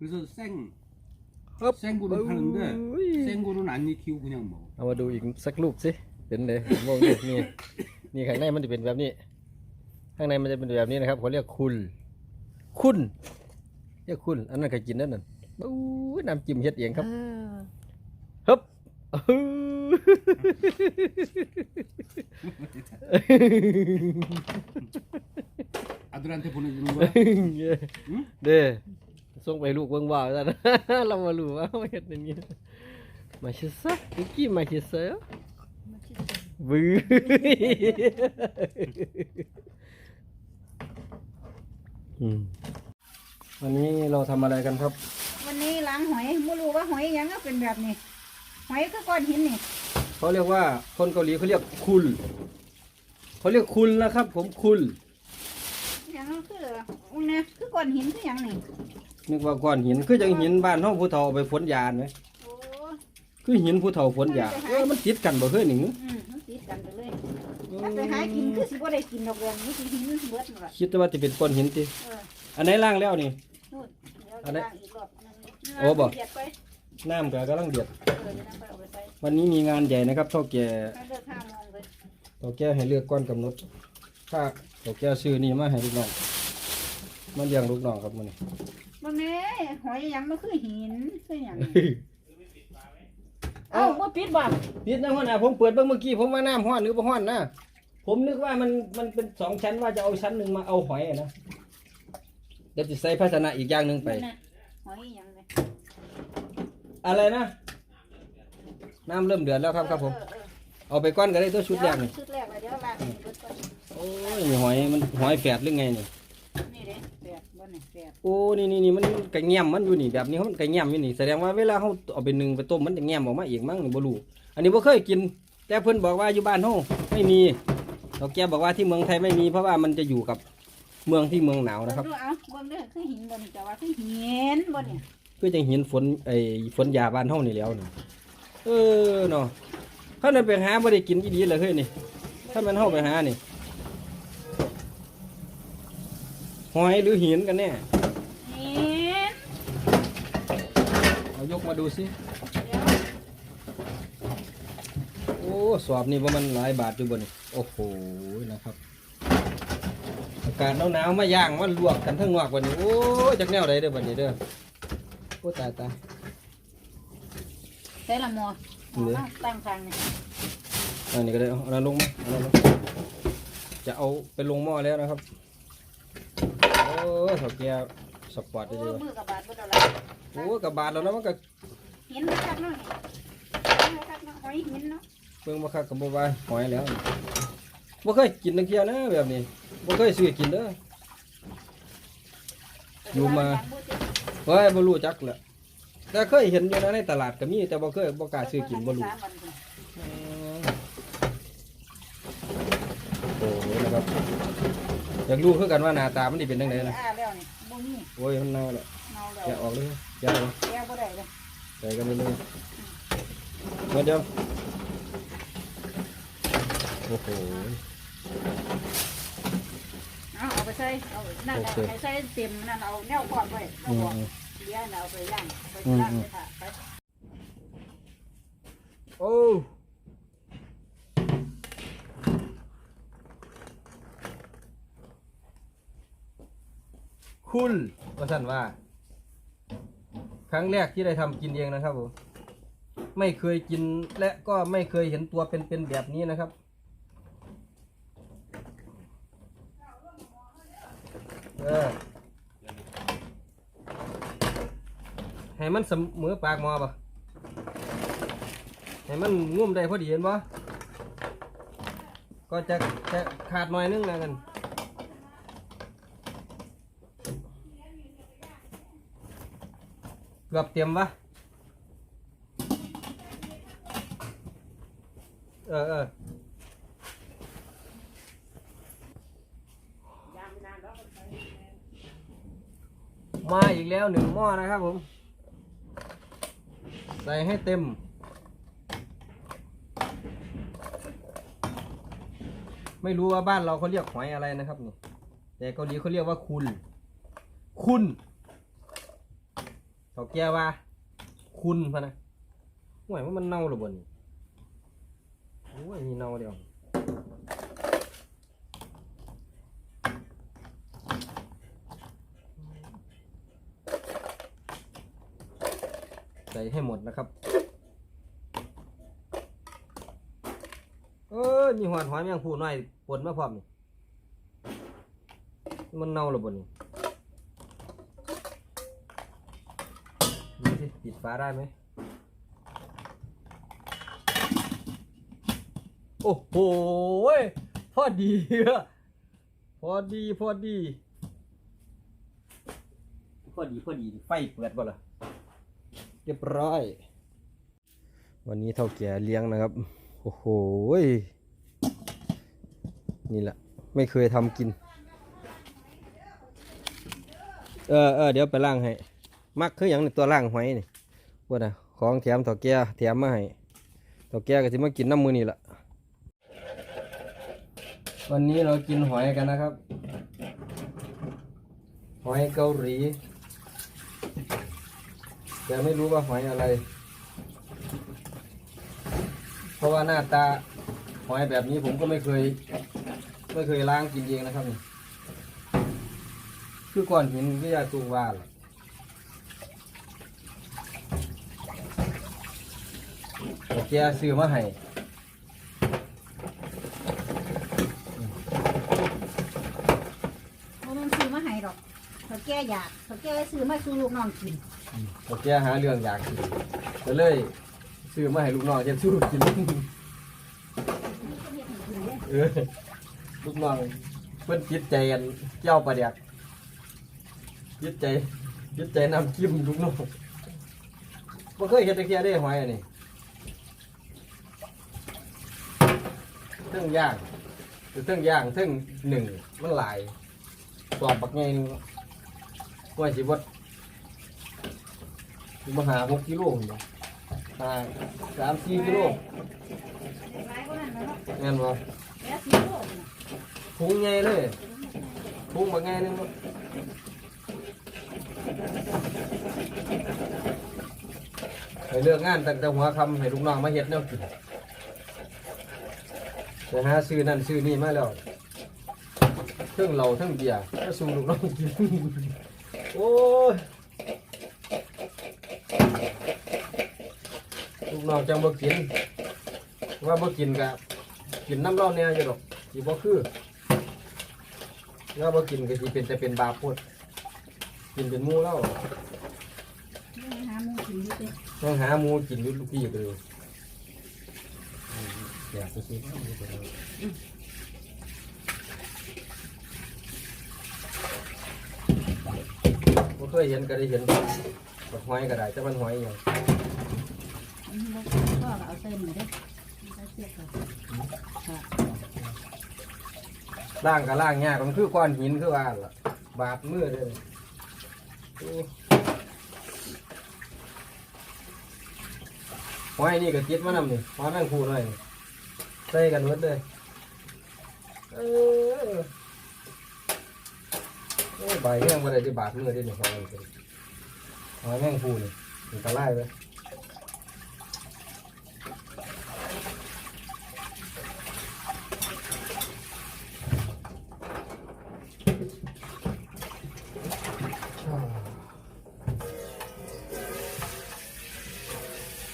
그래서 생 ฮึบ 생굴은 파는데 อุ้ย 생굴은 안 익히고 그냥 먹어. เอามาดูอีกสักรูปสิเป็นเลยมองดูนี่นี่ข้างในมันจะเป็นแบบนี้ ข้างในมันจะเป็นแบบนี้นะครับเขาเรียกคุลคุณเรียกคุณอันนั้นเคยกินนั่นน่ะอู้ยน้ำจิ้มเฮ็ดเองครับฮึบอื้อ 아들한테 보내주는 거야? เด้ ส่งไปลูกเบิ่งว่าซั่นเรามารู้ว่าเฮ็ดอย่างนี้มาชิซะกุกกี้มาชิซะบื้ออืมวันนี้เราทำอะไรกันครับ วันนี้ล้างหอยไม่รู้ว่าหอยหยังก็เป็นแบบนี้ หอยก็ก้อนหินนี่เขาเรียกว่าคนเกาหลีเขาเรียกคุลเขาเรียกคุลนะครับ ผมคุลหยังก็คืออุ้งเนี่ยคือก้อนหินคือหยังนี่ นึกว่าก้อนหินคือจังหินบ้านเฮาผู้เฒ่าเอาไปฝนยาไหมโอ้คือหินผู้เฒ่าฝนยาเออมันติดกันบ่เฮ้ยนี่หึอืมมันติดกันไปเลยถ้าไปหากินคือสิบ่ได้กินดอกเดือนนี่สิหินเบิดหมดละคิดว่าจะเป็นก้อนหินติเอออันไหนล่างแล้วนี่ นู่นเดี๋ยวอันจะนั้นล้างอีกรอบอันนั้นโอ้บ่ เดียดไปน้ำก็กำลังเดือดเออเดี๋ยวน้ำไปเอาไปใส่วันนี้มีงานใหญ่นะครับเท่าแก่ให้เลิกห้าโมงเลยเท่าแก่ให้เลือกก้อนกำหนดถ้าเท่าแก่ซื้อนี่มาให้ลูกน้องมาเลี้ยงลูกน้องครับมื้อนี้ บางแน่หอยหยังมันคือหินคือหยังเอ้าบ่ปิดบ่ปิดนะหัวหน้าผมเปิดเบิ่งเมื่อกี้ผมว่าน้ำห้อนหรือบ่ห้อนนะผมนึกว่ามันมันเป็นสองชั้นว่าจะเอาชั้นหนึ่งมาเอาหอยอะนะเดี๋ยวจะใส่ภาชนะอีกอย่างหนึ่งไป นั่นน่ะหอยหยังเลยอะไรนะ น้ำเริ่มเดือดแล้วครับครับผม เออเออเอาไปก้อนก็ได้ตัวชุดแรกนี่ชุดแรกเลยเดี๋ยวล้างอีกเบิดก่อนโอ้ยมีหอยมันหอยแฝดหรือไงนี่นี่เด้แปดบ่ นี่แปดโอ้นี่นี่นี่มันกระเงียมมันอยู่นี่แบบนี้เขามันกระเงียมอยู่นี่แสดงว่าเวลาเขาเอาไปนึ่งไปต้มมันจะเงียมออกมาอีกมั้งนี่บ่รู้อันนี้บ่เคยกิน แต่เพิ่นบอกว่าอยู่บ้านเฮาไม่มีเราแกบอกว่าที่เมืองไทยไม่มี เพราะว่ามันจะอยู่กับเมืองที่เมืองหนาวนะครับเบิ่งดูเอาเบิ่งเด้อคือหินบ่นี่แต่ว่าคือหินบ่นี่คือจังหินฝนไอ้ฝนยาบ้านเฮานี่แหล้วนี่เออเนาะถ้านั้นไปหาบ่ได้กินอีดีเลยเฮ้ยนี่ ถ้ามันเฮาไปหานี่ หอยหรือหินกันแน่หินเอายกมาดูสิเดี๋ยวโอ้สอบนี่ว่ามันหลายบาทอยู่บนนี่โอ้โหนะครับอากาศหนาวๆมาย่างมาลวกกันทั้งนอกวันนี้โอ้ยจากแนวใดเด้อบัดนี้เด้อโอ้ตายตายใส่ละหมอหมอเหลือมาตั้งทางนี่อันนี้ก็ได้เอาอันนั้นลงมาอันนั้นลงจะเอาไปลงหม้อแล้วนะครับ โอ้ถอดแก้วสปอร์ตโอ้ได้เลยมือกับบาดบ่ดอกละโอ้กับบาทแล้วนะมันก็หินคักเนาะนี่คักเนาะหอยหินเนาะเบิ่งมาคักกับบ่ว่าหอยแล้วบ่เคยกินตั้งเที่ยนะแบบนี้บ่เคยซื้อกินเด้อ อยู่มา เฮ้ยบ่รู้จักแหละแต่เคยเห็นอยู่นะในตลาดก็มีแต่บ่เคยบ่กล้าซื้อกินบ่รู้สามวันพุ่นโอ้โหนะครับ อยากรู้คือกันว่าหน้าตามันสิเป็นจังไดนะอ่าแล้วนี่บ่มีโอ้ยมันเน่าแล้วเนาแล้วแกะออกเลยแกะออกแก้บ่ได้เลยใส่กันไปเลยมาเดี๋ยวโอ้โห เอาเอาไปใส่เอานั่นเอาโอเค ให้ใส่เต็มนั่นเอาแนวก่อนไว้แนอืวมก่อนอืมเดี๋ยวเอาไปย่างไปอืมย่างอืมไปค่ะไปโอ้ คุณว่าสั่นว่า ครั้งแรกที่ได้ทำกินเองนะครับผมไม่เคยกินและก็ไม่เคยเห็นตัวเป็นๆแบบนี้นะครับ เออให้มันเสมอปากหมอปะให้มันงุ่มได้พอดีเห็นปะก็จะจะขาดหน่อยนึงนะกัน เกือบเตรียมปะเออเออมาอีกแล้วหนึ่งหม้อนะครับผม ใส่ให้เต็ม ไม่รู้ว่าบ้านเราเขาเรียกหอยอะไรนะครับนี่แต่เกาหลีเขาเรียกว่าคุณ คุณ เขาแก้ว่า คุณพะนะห่วยว่ามันเน่าหรือบนโอ้ยนี่เน่าเดียวใส่ให้หมดนะครับ เออมีหอดหอยแมงผู้น้อยปนมาพร้อมนี่มันเน่าหรือบน ดูสิปิดฟ้าได้ไหมโอ้โหยพอดีอะพอดีพอดีพอดีพอดีไฟเปิดบ่ล่ะเรียบร้อย วันนี้เท่าแก่เลี้ยงนะครับ โอ้โหยนี่แหละ ไม่เคยทำกิน เออเออเดี๋ยวไปล่างให้ มักคืออย่างนี้ตัวล่างหอยนี่ว่าน่ะของแถมเท่าแก่แถมมาให้เท่าแก่ก็จะมากินน้ำมือนี่แหละวันนี้เรากินหอยกันนะครับ หอยเกาหลีแต่ไม่รู้ว่าหอยอะไร เพราะว่าหน้าตาหอยแบบนี้ผมก็ไม่เคย ไม่เคยล้างกินเองนะครับนี่คือก้อนหินที่ยาตูว่าหละ แต่แกซื้อมาให้บ่แม่นซื้อมาให้ดอกเขาแก้อยากเขาแก้ซื้อมาสู่ลูกน้องกินแต่แกหาเรื่องอยากกินก็เลยซื้อมาให้ลูกน้องจะสู้กินเออลูกน้องเพิ่นจิตใจกันเจ้าประเดียกจิตใจจิตใจนำจิ้มลูกน้องบ่เคยเห็นตะเคียได้หอยอันนี้ เทั้งย่างเทั้งย่างเทั้งหนึ่งมันหลายสอบบักไงนึงกว่าสิบดมาหาหกกิโลพุ่นบ่หาสามสี่กิโลหลายกว่านั้นแล้วเนาะแม่นบ่แก้สิโลน่ะพุงใหญ่เลยพุงบักไงนึงบ่ไปเลือกงานตั้งแต่หัวคำให้ลูกน้องมาเฮ็ดแนวกิน ไปหาซื้อนั่นซื้อนี่มาแล้วเทั้งเหล้าเทั้งเบียร์ก็สู้ลูกน้องกินโอ้ยลูกน้องจังบ่กิน ว่าบ่กินกะกินน้ำเหล้าเนี่ยอยู่ดอกสิบ่คือว่าบ่กินก็สิเป็นแต่เป็นบาปโพดกินเป็นหมูเหล้ายังหาหมูกินอยู่ติต้องหาหมูกินอยู่ลูกพี่ไปเลย อยากซื้อบ่เคยเห็นก็ได้เห็นดอกหอยก็ได้แต่มันหอยอย่างอันนี้บ่ก็เอาใส่มือเด้อใส่เสียบก่อนค่ะล่างก็ล่างยากมันคือก้อนหินคือว่าล่ะบาดมือเลยโอ้หอยนี่ก็ติดมานำนี่หอยแมงคูหน่อยนี่ ใส่กันหมดเลยเออโอ้ยใบแห้งมาได้ที่บาดมือได้หนึ่งหอยนี่หอยแมงคูนี่มันตะไลเลย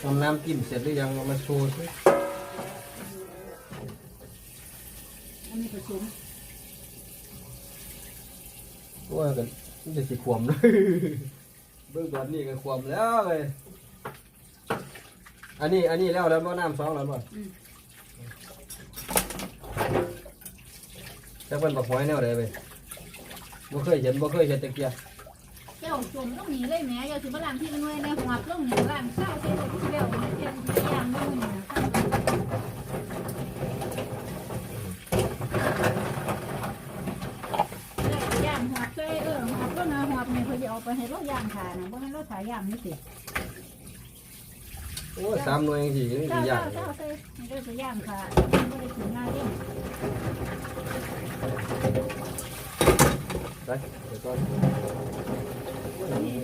ทำน้ำจิ้มเสร็จหรือยังเอามาโชว์สิ ผสมว่ากันมันจะสิขวมเลยเบื้องแบบนี้ก็ขวมแล้วเลย อันนี้อันนี้แล้วแล้วบ่น้ำสองแล้วบ่อืมแต่เพิ่นบักหอยแนวใดไปบ่เคยเห็นบ่เคยเห็นตะเกียบเจ้าจมต้องหนีเลยแหม่อย่าสิมาล้างที่มันไว้ในหัวต้องหนีล้างเศร้าใส่รถเร็วนี่เจ้าย่างมื้อนี่น ให้เรถย่างขานะบ่ให้ราถ่ายย่างนี่สิโอ้ยสามหน่วยสี่นี่เจ้าสี่อย่าเจ้างเจ้อเซ่มันก็จะย่างขาไม่ได้ถึงหน้าดิไปเดี๋ยวก่อนนี่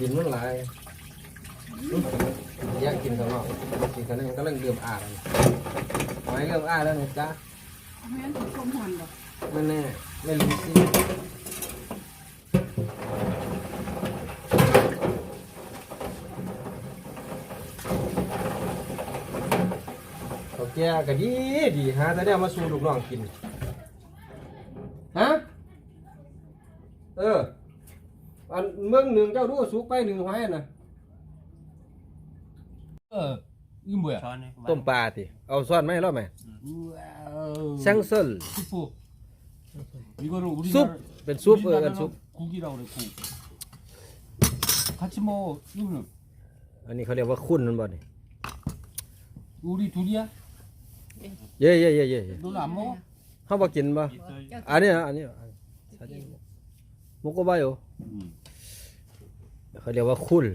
ดินมันหลายอื้ออยากกินข้างนอกกินข้างในมันกำลังเริ่มอ่าแล้วนะหยเรื่องอ่าแล้วนะจ๊ะ ม่นถูกชมหอนบ่ไม่แน่ไม่รู้สิเขาแก่ก็ดีดีฮะแต่เนี่ยมาสู่ลูกน้องกิน ฮะ เออ อันเมืองหนึ่งเจ้าดูสุกไปหนึ่งหอ ยอะนะ 어 이거 뭐야? ต้มปลาติเอาซ่อนไหมรอบไหม 우와우. แซงเซิล 수프. 이거를 우리 숲! เป็นซุปเออกันซุป 국이라고 그래 국. 같이 뭐 이거는 อันนี้เขาเรียกว่าคุ้นนั่นบ่นี่ 우리 둘이야? เย่เย่เย่เย่ 너는 안 먹어? เขาบอกกินบ่อันนี้นะอันนี้มุกบาย 응. เขาเรียกว่าคุ้น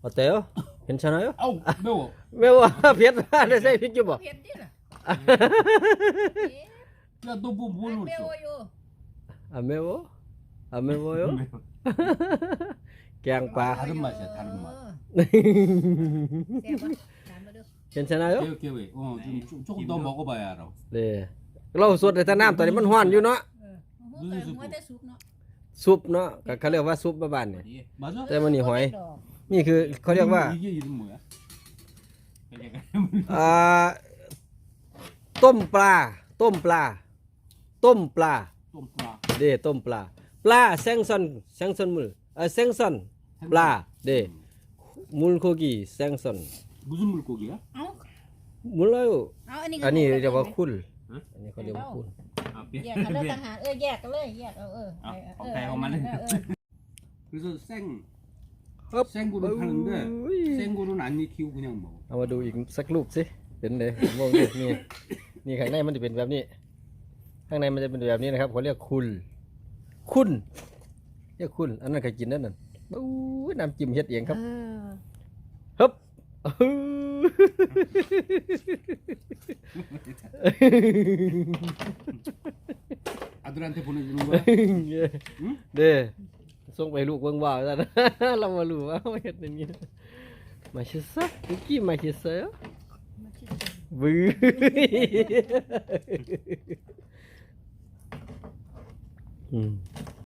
เอาแต่ เห็นชนะเอ้าเบลเบลว่าเพียรได้ใช่พี่กอยู่บ่เพียรดิล่ะเจ้าตัวปุ่มปุ่ลุดอยู่ะเมวอะเมวยูแกงปลาทำมาจะทำมาเห็นชนะอยู่เกี่ยวๆเอจุกดอมบอกก็ไปอะเราเด้อเราสวดใแต่น้ำตอนนี้มันห้อนอยู่เนาะซุปเนาะก็เขาเรียกว่าซุปบ้านเนี่ยแต่มันนี่หอย นี่คือเขาเรียกว่าต้มปลา ต้มปลา ต้มปลา เดต้มปลา ปลาแซงซอนแซงซอนมูลเออแซงซอนปลา เดมูลโคกีแซงซอนมุสมูลโคกีอมูลอะไรอันนี้เรียกว่าคุลอันนี้เขาเรียกว่าคุลแยกกันเลยต่างหากเออแยกกันเลยแยกเอาเออเอาแต่ของมันเลยคือเส้น 그래서 생 ครับ 생고를 파는데 อุ้ย 생고는 안 익히고 그냥 먹어. เอามาดูอีกสักรูปสิเป็นเลยมองดูนี่นี่ข้างในมันจะเป็นแบบนี้ ข้างในมันจะเป็นแบบนี้นะครับเขาเรียกคุณ คุณเรียกคุณ อันนั้นก็กินนั่นน่ะอู้ยน้ำจิ้มเฮ็ดเองครับ เออ ฮึบ 아들한테 보내주는 거야? เด้ ส่งไปลูกเบิ่งว่าซั่นเรามารู้ว่าเฮ็ดอย่างนี้มาชิซะคุกกี้มาชิซะมาคิดบื้ออืม